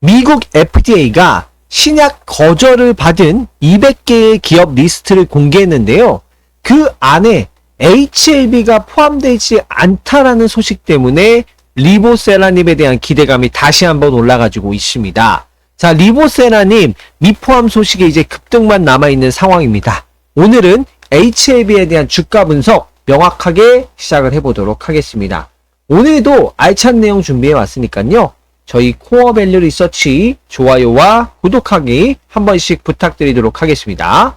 미국 FDA가 신약 거절을 받은 200개의 기업 리스트를 공개했는데요. 그 안에 HLB가 포함되지 않다라는 소식 때문에 리보세라님에 대한 기대감이 다시 한번 올라가지고 있습니다. 자, 리보세라님 미포함 소식에 이제 급등만 남아있는 상황입니다. 오늘은 HLB에 대한 주가 분석 명확하게 시작을 해보도록 하겠습니다. 오늘도 알찬 내용 준비해 왔으니까요. 저희 코어 밸류 리서치 좋아요와 구독하기 한 번씩 부탁드리도록 하겠습니다.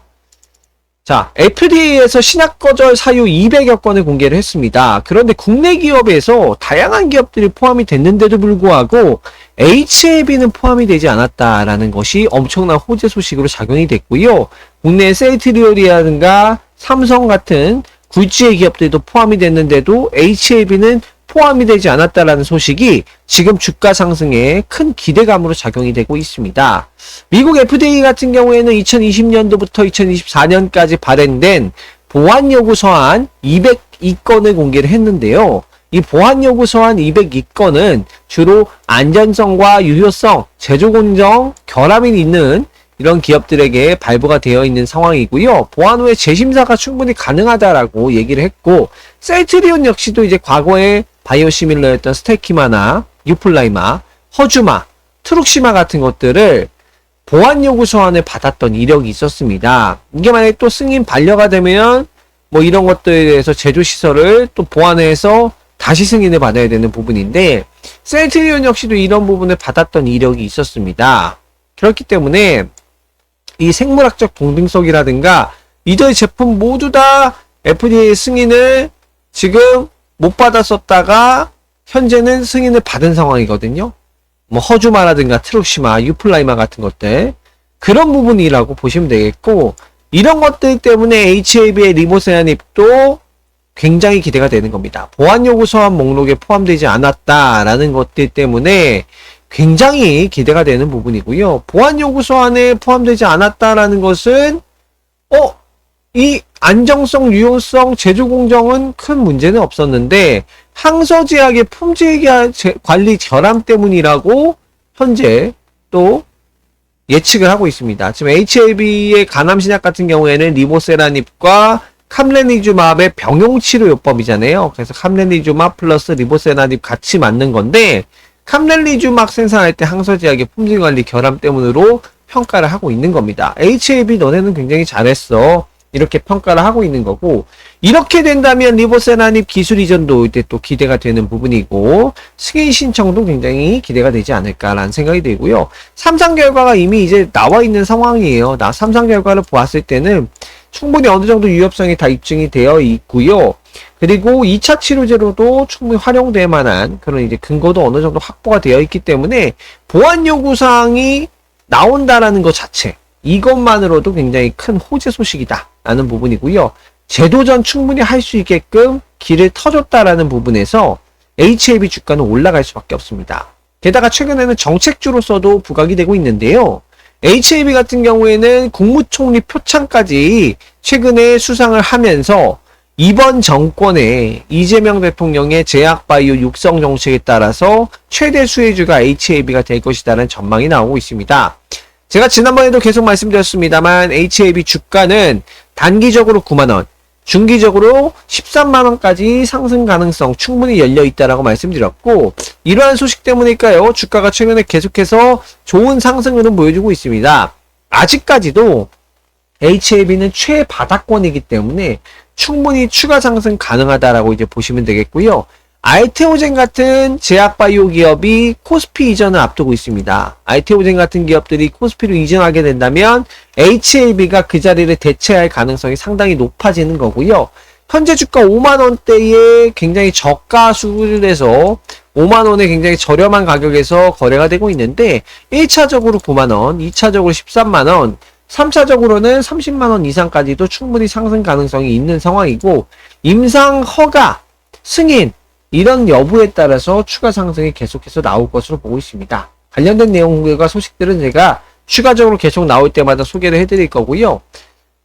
자, FDA에서 신약 거절 사유 200여 건을 공개를 했습니다. 그런데 국내 기업에서 다양한 기업들이 포함이 됐는데도 불구하고 HLB는 포함이 되지 않았다라는 것이 엄청난 호재 소식으로 작용이 됐고요. 국내 셀트리올이라든가 삼성 같은 굴지의 기업들도 포함이 됐는데도 HLB는 포함이 되지 않았다라는 소식이 지금 주가 상승에 큰 기대감으로 작용이 되고 있습니다. 미국 FDA 같은 경우에는 2020년도부터 2024년까지 발행된 보안 요구 서한 202건을 공개를 했는데요. 이 보안 요구 서한 202건은 주로 안전성과 유효성, 제조 공정, 결함이 있는 이런 기업들에게 발부가 되어 있는 상황이고요. 보안 후에 재심사가 충분히 가능하다라고 얘기를 했고 셀트리온 역시도 이제 과거에 바이오 시밀러였던 스테키마나 유플라이마, 허주마, 트룩시마 같은 것들을 보안 요구 서한을 받았던 이력이 있었습니다. 이게 만약에 또 승인 반려가 되면 뭐 이런 것들에 대해서 제조 시설을 또 보완해서 다시 승인을 받아야 되는 부분인데 셀트리온 역시도 이런 부분을 받았던 이력이 있었습니다. 그렇기 때문에 이 생물학적 동등성이라든가 이들 제품 모두 다 FDA 승인을 지금 못 받았었다가 현재는 승인을 받은 상황이거든요. 뭐 허주마라든가 트룩시마, 유플라이마 같은 것들 그런 부분이라고 보시면 되겠고 이런 것들 때문에 HAB의 리보세아닙도 굉장히 기대가 되는 겁니다. 보안 요구 서한 목록에 포함되지 않았다라는 것들 때문에 굉장히 기대가 되는 부분이고요. 보안 요구 서한에 포함되지 않았다라는 것은 어, 이 안정성, 유효성, 제조 공정은 큰 문제는 없었는데 항서 제약의 품질 관리 결함 때문이라고 현재 또 예측을 하고 있습니다. 지금 HLB의 간암 신약 같은 경우에는 리보세라닙과 캄레니주맙의 병용 치료 요법이잖아요. 그래서 캄레니주맙 플러스 리보세라닙 같이 맞는 건데 캄렐리주막 생산할 때 항서제약의 품질 관리 결함 때문으로 평가를 하고 있는 겁니다. HAB 너네는 굉장히 잘했어. 이렇게 평가를 하고 있는 거고 이렇게 된다면 리보세나닙 기술 이전도 이때 또 기대가 되는 부분이고 승인 신청도 굉장히 기대가 되지 않을까라는 생각이 들고요. 삼상 결과가 이미 이제 나와 있는 상황이에요. 나 삼상 결과를 보았을 때는 충분히 어느 정도 유효성이 다 입증이 되어 있고요. 그리고 2차 치료제로도 충분히 활용될 만한 그런 이제 근거도 어느 정도 확보가 되어 있기 때문에 보안 요구사항이 나온다라는 것 자체 이것만으로도 굉장히 큰 호재 소식이다 라는 부분이고요. 제도전 충분히 할 수 있게끔 길을 터줬다라는 부분에서 HAB 주가는 올라갈 수밖에 없습니다. 게다가 최근에는 정책주로서도 부각이 되고 있는데요. HAB 같은 경우에는 국무총리 표창까지 최근에 수상을 하면서 이번 정권의 이재명 대통령의 제약바이오 육성 정책에 따라서 최대 수혜주가 HAB가 될 것이라는 전망이 나오고 있습니다. 제가 지난번에도 계속 말씀드렸습니다만 HAB 주가는 단기적으로 9만원, 중기적으로 13만원까지 상승 가능성 충분히 열려 있다라고 말씀드렸고 이러한 소식 때문일까요? 주가가 최근에 계속해서 좋은 상승 흐름 보여주고 있습니다. 아직까지도 HAB는 최바닥권이기 때문에 충분히 추가 상승 가능하다라고 이제 보시면 되겠고요. 알테오젠 같은 제약바이오 기업이 코스피 이전을 앞두고 있습니다. 알테오젠 같은 기업들이 코스피로 이전하게 된다면 HLB가 그 자리를 대체할 가능성이 상당히 높아지는 거고요. 현재 주가 5만원대에 굉장히 저가 수준에서 5만원에 굉장히 저렴한 가격에서 거래가 되고 있는데 1차적으로 9만원, 2차적으로 13만원, 3차적으로는 30만원 이상까지도 충분히 상승 가능성이 있는 상황이고 임상 허가, 승인, 이런 여부에 따라서 추가 상승이 계속해서 나올 것으로 보고 있습니다. 관련된 내용과 소식들은 제가 추가적으로 계속 나올 때마다 소개를 해드릴 거고요.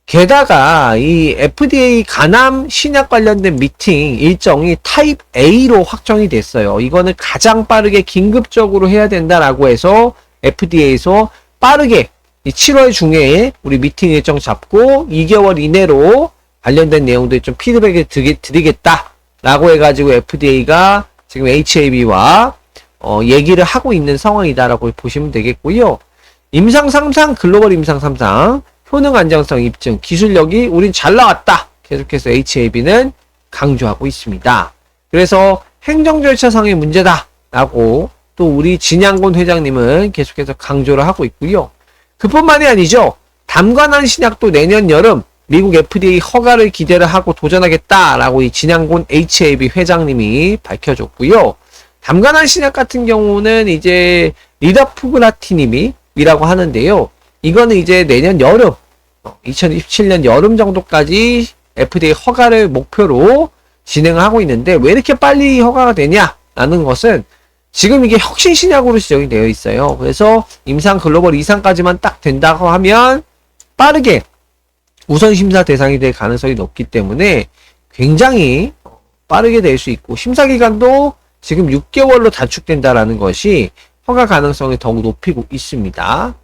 게다가 이 FDA 간암 신약 관련된 미팅 일정이 타입 A로 확정이 됐어요. 이거는 가장 빠르게 긴급적으로 해야 된다라고 해서 FDA에서 빠르게 이 7월 중에 우리 미팅 일정 잡고 2개월 이내로 관련된 내용들 좀 피드백을 드리, 드리겠다 라고 해가지고 FDA가 지금 HAB와 어, 얘기를 하고 있는 상황이다라고 보시면 되겠고요. 임상 3상 글로벌 임상 3상 효능 안정성 입증 기술력이 우린 잘 나왔다. 계속해서 HAB는 강조하고 있습니다. 그래서 행정 절차상의 문제다라고 또 우리 진양곤 회장님은 계속해서 강조를 하고 있고요. 그뿐만이 아니죠. 담관한 신약도 내년 여름 미국 FDA 허가를 기대를 하고 도전하겠다라고 이 진양곤 HAB 회장님이 밝혀줬고요. 담관한 신약 같은 경우는 이제 리다푸그라티님이라고 하는데요. 이거는 이제 내년 여름, 2027년 여름 정도까지 FDA 허가를 목표로 진행을 하고 있는데 왜 이렇게 빨리 허가가 되냐라는 것은 지금 이게 혁신 신약으로 지정이 되어 있어요. 그래서 임상 글로벌 이상까지만 딱 된다고 하면 빠르게 우선 심사 대상이 될 가능성이 높기 때문에 굉장히 빠르게 될 수 있고 심사 기간도 지금 6개월로 단축된다라는 것이 허가 가능성이 더욱 높이고 있습니다.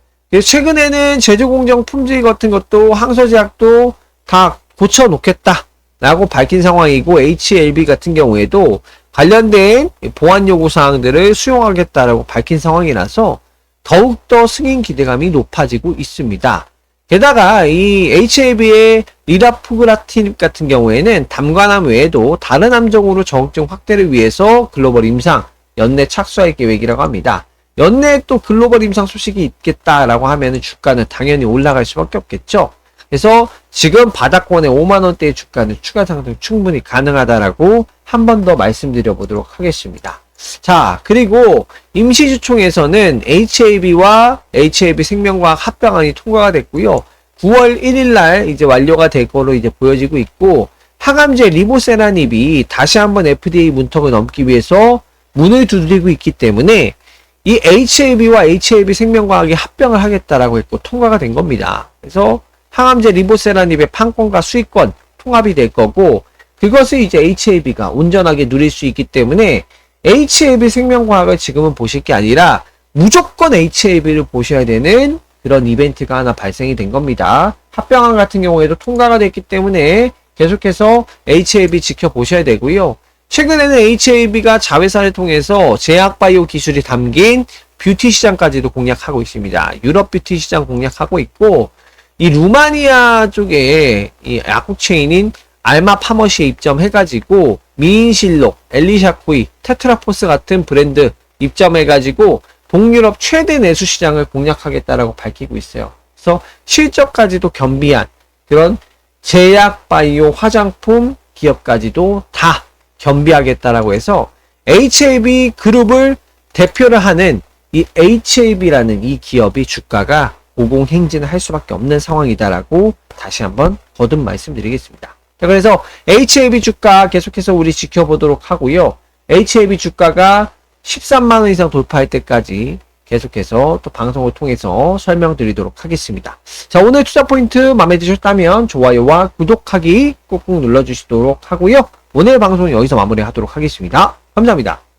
최근에는 제조 공정 품질 같은 것도 항소제약도 다 고쳐 놓겠다 라고 밝힌 상황이고 HLB 같은 경우에도 관련된 보안 요구 사항들을 수용하겠다라고 밝힌 상황이라서 더욱더 승인 기대감이 높아지고 있습니다. 게다가 이 HAB의 리라푸그라틴 같은 경우에는 담관함 외에도 다른 함정으로 저항증 확대를 위해서 글로벌 임상 연내 착수할 계획이라고 합니다. 연내에 또 글로벌 임상 소식이 있겠다라고 하면 주가는 당연히 올라갈 수밖에 없겠죠. 그래서 지금 바닥권의 5만 원대의 주가는 추가 상승 충분히 가능하다라고 한 번 더 말씀드려 보도록 하겠습니다. 자, 그리고 임시주총에서는 HAB와 HAB 생명과학 합병안이 통과가 됐고요. 9월 1일 날 이제 완료가 될 거로 이제 보여지고 있고 항암제 리보세라닙이 다시 한번 FDA 문턱을 넘기 위해서 문을 두드리고 있기 때문에 이 HAB와 HAB 생명과학이 합병을 하겠다라고 했고 통과가 된 겁니다. 그래서 항암제 리보세라닙의 판권과 수익권 통합이 될 거고 그것을 이제 HAB가 온전하게 누릴 수 있기 때문에 HAB 생명과학을 지금은 보실 게 아니라 무조건 HAB를 보셔야 되는 그런 이벤트가 하나 발생이 된 겁니다. 합병안 같은 경우에도 통과가 됐기 때문에 계속해서 HAB 지켜보셔야 되고요. 최근에는 HAB가 자회사를 통해서 제약바이오 기술이 담긴 뷰티 시장까지도 공략하고 있습니다. 유럽 뷰티 시장 공략하고 있고 이 루마니아 쪽에 이 약국 체인인 알마 파머시에 입점해가지고 미인실록, 엘리샤코이, 테트라포스 같은 브랜드 입점해가지고 동유럽 최대 내수 시장을 공략하겠다라고 밝히고 있어요. 그래서 실적까지도 겸비한 그런 제약, 바이오, 화장품 기업까지도 다 겸비하겠다라고 해서 HAB 그룹을 대표를 하는 이 HAB라는 이 기업이 주가가 고공행진을 할 수밖에 없는 상황이다라고 다시 한번 거듭 말씀드리겠습니다. 자, 그래서 HAB 주가 계속해서 우리 지켜보도록 하고요. HAB 주가가 13만원 이상 돌파할 때까지 계속해서 또 방송을 통해서 설명드리도록 하겠습니다. 자, 오늘 투자 포인트 마음에 드셨다면 좋아요와 구독하기 꾹꾹 눌러주시도록 하고요. 오늘 방송 여기서 마무리하도록 하겠습니다. 감사합니다.